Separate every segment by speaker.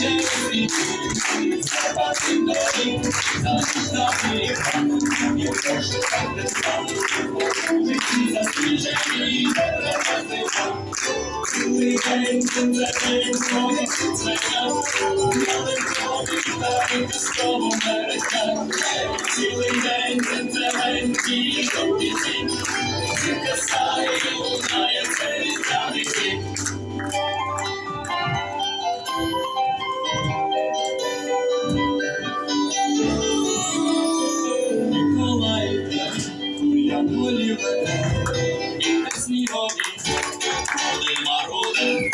Speaker 1: ще світ, запати доріг, і прошу так не стати, житті засніжені, не треба зима. Цілий день, за день, знову це я, але тобі так казково мережа. Цілий день, день день, і тобі тінь, Згасає і на снігові, коли маруде,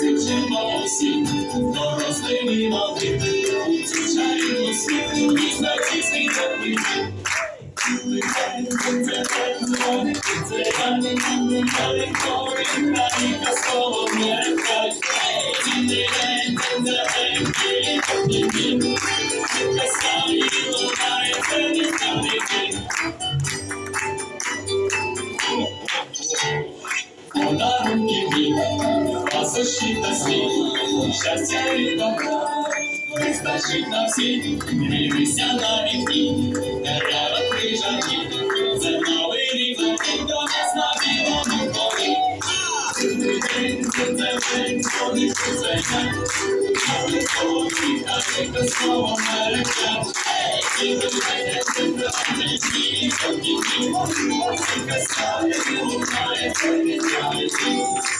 Speaker 1: зичимо всі, дорослим і малим, у цю чарівну світ, і знаці свій теплий дім. Цілий пасощі та світ, щастя і добра, вистачить на всі, дивися на вікні, дерева крижані, це новий рік летить до нас на білому полі. Цілий день, це день, вони кузеня, але тобі та не казково мережа. Цілий день, це день, і тобі дім, казка і лунає, це